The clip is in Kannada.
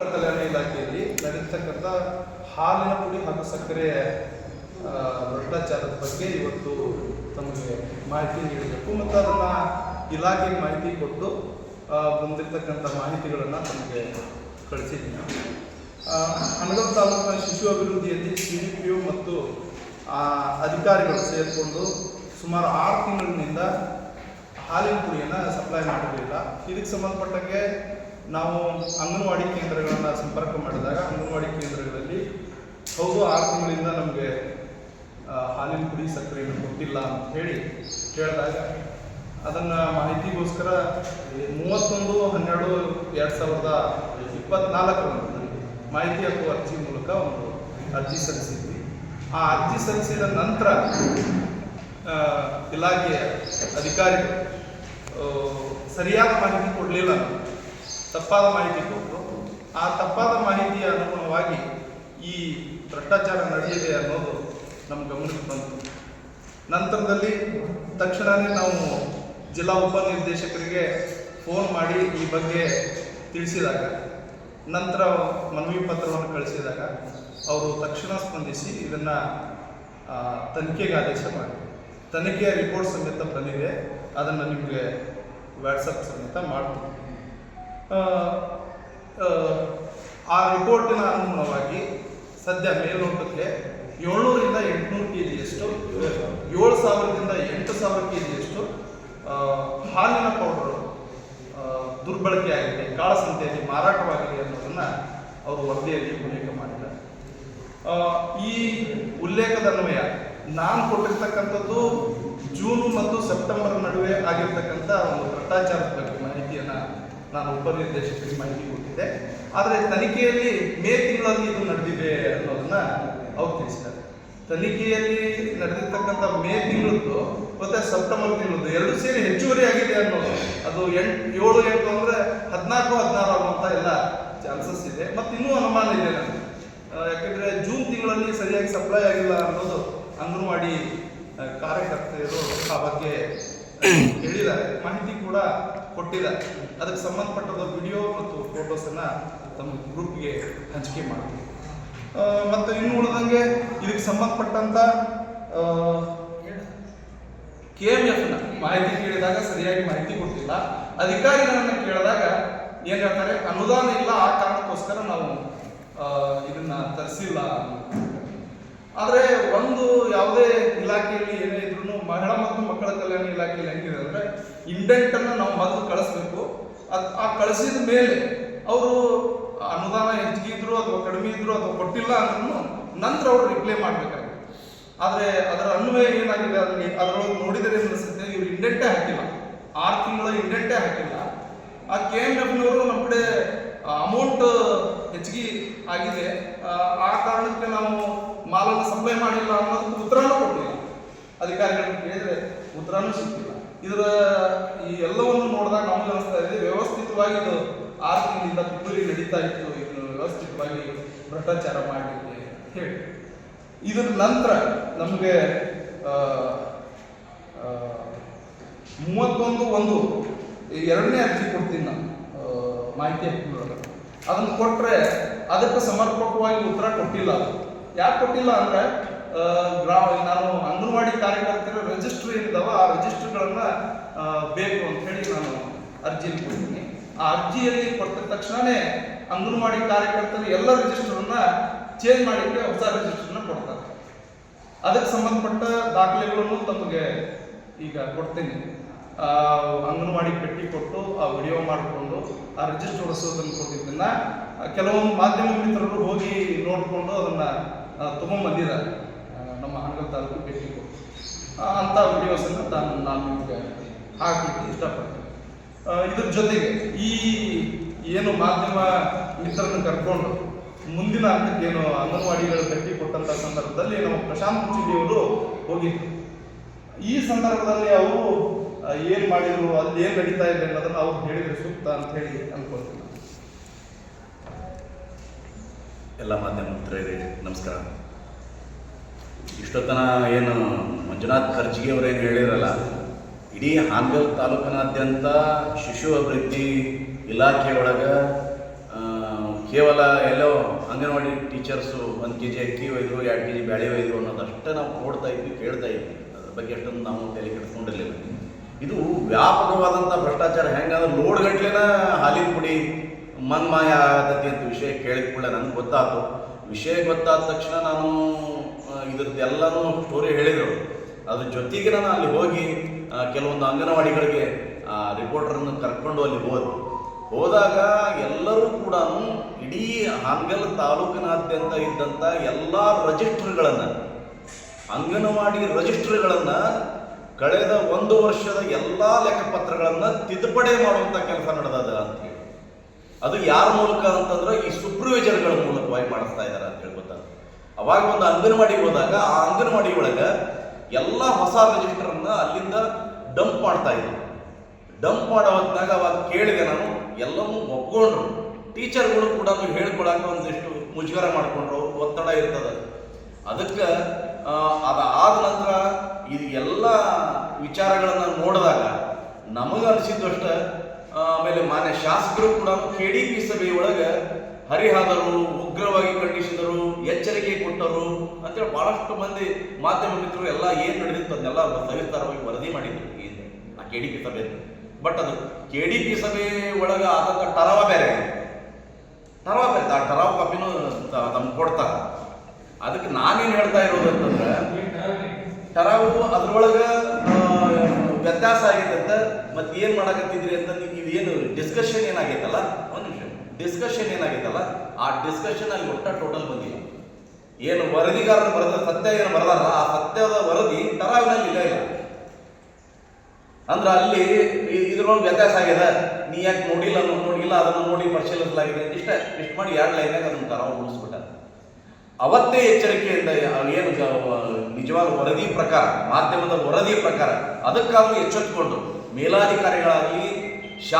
ಕಲ್ಯಾಣ ಇಲಾಖೆಯಲ್ಲಿ ನಡೆರ್ತಕ್ಕಂಥ ಹಾಲಿನ ಪುಡಿ ಹಾಗೂ ಸಕ್ಕರೆ ಭ್ರಷ್ಟಾಚಾರದ ಬಗ್ಗೆ ಇವತ್ತು ತಮಗೆ ಮಾಹಿತಿ ನೀಡಬೇಕು ಮತ್ತು ಅದನ್ನು ಇಲಾಖೆಗೆ ಮಾಹಿತಿ ಕೊಟ್ಟು ಬಂದಿರತಕ್ಕಂಥ ಮಾಹಿತಿಗಳನ್ನು ತಮಗೆ ಕಳಿಸಿದ್ದೀನಿ ಹನಗಲ್ ತಾಲೂಕಿನ ಶಿಶು ಅಭಿವೃದ್ಧಿಯಲ್ಲಿ ಸಿ ಡಿ ಪಿ ಯು ಮತ್ತು ಅಧಿಕಾರಿಗಳು ಸೇರಿಕೊಂಡು ಸುಮಾರು ಆರು ತಿಂಗಳಿನಿಂದ ಹಾಲಿನ ಪುಡಿಯನ್ನು ಸಪ್ಲೈ ಮಾಡಿರಲಿಲ್ಲ ಇದಕ್ಕೆ ಸಂಬಂಧಪಟ್ಟಂಗೆ ನಾವು ಅಂಗನವಾಡಿ ಕೇಂದ್ರಗಳನ್ನು ಸಂಪರ್ಕ ಮಾಡಿದಾಗ ಅಂಗನವಾಡಿ ಕೇಂದ್ರಗಳಲ್ಲಿ ಹೌದು ಆರು ತಿಂಗಳಿಂದ ನಮಗೆ ಹಾಲಿನ ಪುಡಿ ಸಕ್ಕರೆಯನ್ನು ಕೊಟ್ಟಿಲ್ಲ ಅಂತ ಹೇಳಿ ಕೇಳಿದಾಗ ಅದನ್ನು ಮಾಹಿತಿಗೋಸ್ಕರ ಮೂವತ್ತೊಂದು, ಹನ್ನೆರಡು, ಎರಡು ಸಾವಿರದ ಇಪ್ಪತ್ನಾಲ್ಕರಂದು ಮಾಹಿತಿ ಹಕ್ಕು ಅರ್ಜಿ ಮೂಲಕ ಒಂದು ಅರ್ಜಿ ಸಲ್ಲಿಸಿದ್ವಿ. ಆ ಅರ್ಜಿ ಸಲ್ಲಿಸಿದ ನಂತರ ಇಲಾಖೆಯ ಅಧಿಕಾರಿಗಳು ಸರಿಯಾದ ಮಾಹಿತಿ ಕೊಡಲಿಲ್ಲ ತಪ್ಪಾದ ಮಾಹಿತಿ ಕೊಟ್ಟರು. ಆ ತಪ್ಪಾದ ಮಾಹಿತಿಯ ಅನುಗುಣವಾಗಿ ಈ ಭ್ರಷ್ಟಾಚಾರ ನಡೆಯಿದೆ ಅನ್ನೋದು ನಮ್ಮ ಗಮನಕ್ಕೆ ಬಂತು. ನಂತರದಲ್ಲಿ ತಕ್ಷಣವೇ ನಾವು ಜಿಲ್ಲಾ ಉಪನಿರ್ದೇಶಕರಿಗೆ ಫೋನ್ ಮಾಡಿ ಈ ಬಗ್ಗೆ ತಿಳಿಸಿದಾಗ, ನಂತರ ಮನವಿ ಪತ್ರವನ್ನು ಕಳಿಸಿದಾಗ ಅವರು ತಕ್ಷಣ ಸ್ಪಂದಿಸಿ ಇದನ್ನು ತನಿಖೆಗೆ ಆದೇಶ ಮಾಡಿ. ತನಿಖೆಯ ರಿಪೋರ್ಟ್ ಸಮೇತ ಬಂದಿದೆ. ಅದನ್ನು ನಿಮಗೆ ವಾಟ್ಸಪ್ ಸಮೇತ ಮಾಡ್ತೀನಿ ಆ, ರಿಪೋರ್ಟಿನ ಅನುಗುಣವಾಗಿ ಸದ್ಯ ಮೇಲ್ನೋಟಕ್ಕೆ ಏಳ್ನೂರಿಂದ ಎಂಟುನೂರು ಕೆ ಜಿಯಷ್ಟು ಏಳು ಸಾವಿರದಿಂದ ಎಂಟು ಸಾವಿರ ಕೆ ಜಿಯಷ್ಟು ಹಾಲಿನ ಪೌಡರ್ ದುರ್ಬಳಕೆ ಆಗಿದೆ ಕಾಳಸಂತೆಯಲ್ಲಿ ಮಾರಾಟವಾಗಿದೆ ಅನ್ನೋದನ್ನು ಅವರು ವರದಿಯಲ್ಲಿ ಉಲ್ಲೇಖ ಮಾಡಿದ್ದಾರೆ. ಈ ಉಲ್ಲೇಖದ ಅನ್ವಯ ನಾನು ಕೊಟ್ಟಿರ್ತಕ್ಕಂಥದ್ದು ಜೂನ್ ಮತ್ತು ಸೆಪ್ಟೆಂಬರ್ ನಡುವೆ ಆಗಿರ್ತಕ್ಕಂಥ ಒಂದು ಭ್ರಷ್ಟಾಚಾರದ ಬಗ್ಗೆ ಮಾಹಿತಿಯನ್ನು ನಾನು ಉಪನಿರ್ದೇಶಕರಿಗೆ ಮಾಹಿತಿ ಕೊಟ್ಟಿದ್ದೆ. ಆದರೆ ತನಿಖೆಯಲ್ಲಿ ಮೇ ತಿಂಗಳಲ್ಲಿ ಇದು ನಡೆದಿದೆ ಅನ್ನೋದನ್ನ ಅವ್ರು ತಿಳಿಸಿದ್ದಾರೆ. ತನಿಖೆಯಲ್ಲಿ ನಡೆದಿರ್ತಕ್ಕಂಥ ಮೇ ತಿಂಗಳದ್ದು ಮತ್ತೆ ಸೆಪ್ಟೆಂಬರ್ ತಿಂಗಳದ್ದು ಎರಡು ಸೇರಿ ಹೆಚ್ಚುವರಿ ಆಗಿದೆ ಅನ್ನೋದು ಅದು ಎಂಟು, ಏಳು, ಎಂಟು ಅಂದರೆ ಹದಿನಾಲ್ಕು, ಹದಿನಾರು ಆಗುವಂಥ ಎಲ್ಲ ಚಾನ್ಸಸ್ ಇದೆ. ಮತ್ತು ಇನ್ನೂ ಅನುಮಾನ ಇದೆ ನನಗೆ. ಯಾಕಂದ್ರೆ ಜೂನ್ ತಿಂಗಳಲ್ಲಿ ಸರಿಯಾಗಿ ಸಪ್ಲೈ ಆಗಿಲ್ಲ ಅನ್ನೋದು ಅಂಗನವಾಡಿ ಕಾರ್ಯಕರ್ತೆಯರು ಆ ಬಗ್ಗೆ ಹೇಳಿದ್ದಾರೆ. ಮಾಹಿತಿ ಕೂಡ ಕೊಟ್ಟಿದ್ದಾರೆ ಅದಕ್ಕೆ ಸಂಬಂಧಪಟ್ಟದ ವಿಡಿಯೋ ಮತ್ತು ಫೋಟೋಸನ್ನು ತಮ್ಮ ಗ್ರೂಪ್ಗೆ ಹಂಚಿಕೆ ಮಾಡ್ತೀವಿ. ಮತ್ತು ಇನ್ನು ಉಳಿದಂಗೆ ಇದಕ್ಕೆ ಸಂಬಂಧಪಟ್ಟಂಥ ಕೆ ಎಂ ಎಫ್ನ ಮಾಹಿತಿ ಕೇಳಿದಾಗ ಸರಿಯಾಗಿ ಮಾಹಿತಿ ಕೊಟ್ಟಿಲ್ಲ. ಅಧಿಕಾರಿಗಳನ್ನು ಕೇಳಿದಾಗ ಏನು ಹೇಳ್ತಾರೆ, ಅನುದಾನ ಇಲ್ಲ ಆ ಕಾರಣಕ್ಕೋಸ್ಕರ ನಾವು ಇದನ್ನ ತರಿಸಿಲ್ಲ ಆದರೆ ಒಂದು ಯಾವುದೇ ಇಲಾಖೆಯಲ್ಲಿ ಏನೇ ಇದ್ರೂ ಮಹಿಳಾ ಮತ್ತು ಮಕ್ಕಳ ಕಲ್ಯಾಣ ಇಲಾಖೆಯಲ್ಲಿ ಹೆಂಗಿದೆ ಅಂದ್ರೆ ಇಂಡೆಂಟನ್ನು ನಾವು ಮೊದಲು ಕಳಿಸ್ಬೇಕು. ಅದು ಆ ಕಳಿಸಿದ ಮೇಲೆ ಅವರು ಅನುದಾನ ಹೆಚ್ಚಿಗೆ ಇದ್ರು ಅಥವಾ ಕಡಿಮೆ ಇದ್ರು ಅಥವಾ ಕೊಟ್ಟಿಲ್ಲ ಅಂದ್ರೂ ನಂತರ ಅವರು ರಿಪ್ಲೈ ಮಾಡಬೇಕಾಗಿತ್ತು. ಆದರೆ ಅದರ ಅನ್ವಯ ಏನಾಗಿದೆ ಅದರಲ್ಲಿ ಅದರೊಳಗೆ ನೋಡಿದರೆ ಅನಿಸುತ್ತೆ? ಇವರು ಇಂಡೆಂಟೇ ಹಾಕಿಲ್ಲ. ಆರು ತಿಂಗಳ ಇಂಡೆಂಟೇ ಹಾಕಿಲ್ಲ. ಆ ಕೆ ಎಂ ಎಫ್ನವರು ನಮ್ಮ ಕಡೆ ಅಮೌಂಟ್ ಹೆಚ್ಚಿಗೆ ಆಗಿದೆ. ಆ ಕಾರಣಕ್ಕೆ ನಾವು ಮಾಲನ್ನು ಸಪ್ಲೈ ಮಾಡಿಲ್ಲ ಅನ್ನೋದಕ್ಕೆ ಉತ್ತರನೂ ಕೊಟ್ಟಿಲ್ಲ. ಅಧಿಕಾರಿಗಳನ್ನ ಕೇಳಿದ್ರೆ ಉತ್ತರನೂ ಸಿಕ್ಕಿಲ್ಲ. ಇದರ ಈ ಎಲ್ಲವನ್ನು ನೋಡಿದಾಗ ನಮ್ಗೆ ಅನಿಸ್ತಾ ಇದೆ, ವ್ಯವಸ್ಥಿತವಾಗಿ ಇದು ಆರು ತಿಂಗಳಿಂದ ನಡೀತಾ ಇತ್ತು, ಇದನ್ನು ವ್ಯವಸ್ಥಿತವಾಗಿ ಭ್ರಷ್ಟಾಚಾರ ಮಾಡಿದೆ ಅಂತ ಹೇಳಿ. ಇದರ ನಂತರ ನಮಗೆ ಮೂವತ್ತೊಂದು ಒಂದು, ಎರಡನೇ ಅರ್ಜಿ ಕೊಡ್ತೀನಿ ನಾನು ಮಾಹಿತಿ ಹಕ್ಕಿನೊಳಗೆ ಅದನ್ನು ಕೊಟ್ಟರೆ ಅದಕ್ಕೆ ಸಮರ್ಪಕವಾಗಿ ಉತ್ತರ ಕೊಟ್ಟಿಲ್ಲ ಅದು. ಯಾಕೆ ಕೊಟ್ಟಿಲ್ಲ ಅಂದ್ರೆ ಗ್ರಾ ನಾನು ಅಂಗನವಾಡಿ ಕಾರ್ಯಕರ್ತರ ರಿಜಿಸ್ಟ್ರ್ ಏನಿದಾವ ಆ ರಿಜಿಸ್ಟ್ರ್ಗಳನ್ನು ಬೇಕು ಅಂತ ಹೇಳಿ ನಾನು ಅರ್ಜಿಯಲ್ಲಿ ಕೊಡ್ತೀನಿ ಆ ಅರ್ಜಿಯಲ್ಲಿ ಕೊಟ್ಟ ತಕ್ಷಣವೇ ಅಂಗನವಾಡಿ ಕಾರ್ಯಕರ್ತರು ಎಲ್ಲ ರಿಜಿಸ್ಟರ್ನ ಚೇಂಜ್ ಮಾಡಲಿಕ್ಕೆ ಹೊಸ ರಿಜಿಸ್ಟರ್ನ ಕೊಡ್ತಾರೆ. ಅದಕ್ಕೆ ಸಂಬಂಧಪಟ್ಟ ದಾಖಲೆಗಳನ್ನು ತಮಗೆ ಈಗ ಕೊಡ್ತೀನಿ. ಅಂಗನವಾಡಿ ಪೆಟ್ಟಿ ಕೊಟ್ಟು ಆ ವಿಡಿಯೋ ಮಾಡಿಕೊಂಡು ಆ ರಿಜಿಸ್ಟರ್ ಹೊಡಿಸೋದನ್ನು ಕೊಟ್ಟಿದ್ದನ್ನ ಕೆಲವೊಂದು ಮಾಧ್ಯಮ ಮಿತ್ರರು ಹೋಗಿ ನೋಡಿಕೊಂಡು ಅದನ್ನ ಆ, ನಮ್ಮ ಹಣಗಲ್ ತಾಲೂಕು ಭೇಟಿ ಕೊಟ್ಟು ಅಂಥ ವಿಡಿಯೋಸನ್ನು ನಾನು ನಾನು ನಿಮಗೆ ಹಾಕಲಿಕ್ಕೆ ಇಷ್ಟಪಡ್ತೀನಿ. ಇದ್ರ ಜೊತೆಗೆ ಈ ಏನು ಮಾಧ್ಯಮ ಮಿತ್ರರನ್ನು ಕರ್ಕೊಂಡು ಮುಂದಿನ ಹಂತಕ್ಕೆ ಏನು ಅಂಗನವಾಡಿಗಳು ಭೇಟಿ ಕೊಟ್ಟಂತ ಸಂದರ್ಭದಲ್ಲಿ ನಮ್ಮ ಪ್ರಶಾಂತ್ ಅವರು ಹೋಗಿದ್ರು. ಈ ಸಂದರ್ಭದಲ್ಲಿ ಅವರು ಏನು ಏನ್ ಮಾಡಿದ್ರು ಅಲ್ಲಿ ಏನು ನಡೀತಾ ಇದೆ ಅನ್ನೋದನ್ನ ಅವ್ರು ಹೇಳಿದ್ರೆ ಸೂಕ್ತ ಅಂತ ಹೇಳಿ ಅನ್ಕೊಳ್ತೀನಿ ನಾನು. ಎಲ್ಲ ಮಾಧ್ಯಮ ನಮಸ್ಕಾರ. ಇಷ್ಟೊತ್ತನ ಏನು ಮಂಜುನಾಥ್ ಖರ್ಜಿಗೆ ಏನು ಹೇಳಿರಲ್ಲ, ಇಡೀ ಹಾನಗಲ್ ತಾಲೂಕಿನಾದ್ಯಂತ ಶಿಶು ಅಭಿವೃದ್ಧಿ ಇಲಾಖೆ ಕೇವಲ ಎಲ್ಲೋ ಅಂಗನವಾಡಿ ಟೀಚರ್ಸು ಒಂದು ಕೆ ಜಿ ಅಕ್ಕಿ ಒಯ್ದರು, ಎರಡು ಕೆ ಜಿ ಬ್ಯಾಳೆ ಒಯ್ದರು ಅನ್ನೋದಷ್ಟೇ ನಾವು ನೋಡ್ತಾ ಇದ್ವಿ, ಕೇಳ್ತಾ ಇದ್ವಿ. ಅದ್ರ ಬಗ್ಗೆ ಅಷ್ಟೊಂದು ನಾವು ತಲೆ ಕೆಡಿಸ್ಕೊಂಡಿರಲಿಲ್ಲ. ಇದು ವ್ಯಾಪಕವಾದಂಥ ಭ್ರಷ್ಟಾಚಾರ ಹೆಂಗಂದ್ರೆ ಲೋಡ್ ಗಟ್ಲೆನ ಹಾಲಿನ ಪುಡಿ ಮನ್ಮಾಯ ಆಗತೈತಿ ಅಂತ ವಿಷಯ ಕೇಳಿದ ಕೂಡಲೇ ನನಗೆ ಗೊತ್ತಾಯ್ತು. ವಿಷಯ ಗೊತ್ತಾದ ತಕ್ಷಣ ನಾನು ಆ, ಇದ್ರದ್ದು ಎಲ್ಲನೂ ಸ್ಟೋರಿ ಹೇಳಿದರು. ಅದ್ರ ಜೊತೆಗೆ ನಾನು ಅಲ್ಲಿ ಹೋಗಿ ಕೆಲವೊಂದು ಅಂಗನವಾಡಿಗಳಿಗೆ ರಿಪೋರ್ಟರನ್ನು ಕರ್ಕೊಂಡು ಅಲ್ಲಿ ಹೋದೆ. ಹೋದಾಗ ಎಲ್ಲರೂ ಕೂಡ ಇಡೀ ಹಾನಗಲ್ ತಾಲೂಕಿನಾದ್ಯಂತ ಇದ್ದಂಥ ಎಲ್ಲ ರಜಿಸ್ಟರ್ಗಳನ್ನು ಅಂಗನವಾಡಿ ರಜಿಸ್ಟರ್ಗಳನ್ನು ಕಳೆದ ಒಂದು ವರ್ಷದ ಎಲ್ಲ ಲೆಕ್ಕಪತ್ರಗಳನ್ನು ತಿದ್ದುಪಡಿ ಮಾಡುವಂಥ ಕೆಲಸ ನಡೆದದ ಅಂತ ಹೇಳಿ. ಅದು ಯಾರ ಮೂಲಕ ಅಂತಂದ್ರೆ ಈ ಸೂಪರ್ವೈಸರ್ಗಳ ಮೂಲಕವಾಗಿ ಮಾಡಿಸ್ತಾ ಇದ್ದಾರೆ ಅಂತ ಹೇಳಿ ಗೊತ್ತಾಗ್ತದೆ ಅವಾಗ ಒಂದು ಅಂಗನವಾಡಿಗೆ ಹೋದಾಗ, ಆ ಅಂಗನವಾಡಿ ಒಳಗೆ ಎಲ್ಲ ಹೊಸ ರಿಜಿಸ್ಟರ್ನ ಅಲ್ಲಿಂದ ಡಂಪ್ ಮಾಡ್ತಾ ಇದ್ರು. ಡಂಪ್ ಮಾಡೋ ಹೊತ್ನಾಗ ಅವಾಗ ಕೇಳಿದೆ ನಾನು, ಎಲ್ಲವೂ ಒಪ್ಕೊಂಡ್ರು. ಟೀಚರ್ಗಳು ಕೂಡ ಹೇಳ್ಕೊಳಕ ಒಂದಿಷ್ಟು ಮುಜುಗರ ಮಾಡಿಕೊಂಡ್ರು, ಒತ್ತಡ ಇರ್ತದ. ಅದಕ್ಕೆ ಅದಾದ ನಂತರ ಇದು ಎಲ್ಲ ವಿಚಾರಗಳನ್ನು ನೋಡಿದಾಗ ನಮಗನಿಸಿದ್ದಷ್ಟ ಆಮೇಲೆ ಮಾನ್ಯ ಶಾಸಕರು ಕೂಡ ಕೆ ಡಿ ಪಿ ಸಭೆಯೊಳಗೆ ಹರಿಹಾದರು, ಉಗ್ರವಾಗಿ ಖಂಡಿಸಿದರು, ಎಚ್ಚರಿಕೆ ಕೊಟ್ಟರು ಅಂತೇಳಿ ಬಹಳಷ್ಟು ಮಂದಿ ಮಾಧ್ಯಮ ಮಿತ್ರರು ಎಲ್ಲ ಏನು ನಡೆದಿತ್ತು ಅದನ್ನೆಲ್ಲ ಸವಿಸ್ತಾರವಾಗಿ ವರದಿ ಮಾಡಿದ್ರು ಈ ಆ ಕೆ ಡಿ ಪಿ ಸಭೆ ಬಟ್ ಅದು ಕೆ ಡಿ ಪಿ ಸಭೆ ಒಳಗೆ ಆದಂಥ ಟರವ ಬೇರೆ. ಟರವ ಬೇರೆ, ಆ ಟರವ ಕಾಪಿನೂ ತಮ್ಗೆ ಕೊಡ್ತಾರೆ. ಅದಕ್ಕೆ ನಾನೇನು ಹೇಳ್ತಾ ಇರೋದು ಅಂತಂದ್ರೆ, ಟರಾವು ಅದ್ರೊಳಗೆ ವ್ಯತ್ಯಾಸ ಅಂತ ಮತ್ತೆ ಏನು ಮಾಡಕತ್ತಿದ್ರಿ ಅಂತ ನೀವು ಏನು ಡಿಸ್ಕಷನ್ ಏನಾಗೈತಲ್ಲ? ಒಂದು ನಿಮಿಷ. ಡಿಸ್ಕಷನ್ ಏನಾಗೈತಲ್ಲ? ಆ ಡಿಸ್ಕಷನ್ ಅಲ್ಲಿ ಒಟ್ಟ ಟೋಟಲ್ ಬಂದಿಲ್ಲ. ಏನು ವರದಿಗಾರರು ಬರದ ಸತ್ಯ ಏನು ಬರದಲ್ಲ ಆ ಸತ್ಯದ ವರದಿ ತರಾವಿನಲ್ಲಿ ಇಲ್ಲ. ಇಲ್ಲ ಅಂದ್ರೆ ಅಲ್ಲಿ ಇದ್ರೊಳಗೆ ವ್ಯತ್ಯಾಸ ಆಗ್ಯದ ನೀ ಯಾಕೆ ನೋಡಿಲ್ಲ ನೋಡಿಲ್ಲ, ಅದನ್ನು ನೋಡಿ ಪರಿಶೀಲಿಸಲಾಗಿದೆ ಇಷ್ಟ ಇಷ್ಟು ಮಾಡಿ ಎರಡು ಲೈನಾಗ ಅದನ್ನ ತರಾವ್ ಉಳಿಸ್ಬಿಟ್ಟ. ಅವತ್ತೇ ಎಚ್ಚರಿಕೆಯಿಂದ ಏನು ನಿಜವಾದ ವರದಿ ಪ್ರಕಾರ ಮಾಧ್ಯಮದ ವರದಿ ಪ್ರಕಾರ ಅದಕ್ಕಾದರೂ ಎಚ್ಚೆತ್ತುಕೊಂಡು ಮೇಲಾಧಿಕಾರಿಗಳಾಗಲಿ ಶಾ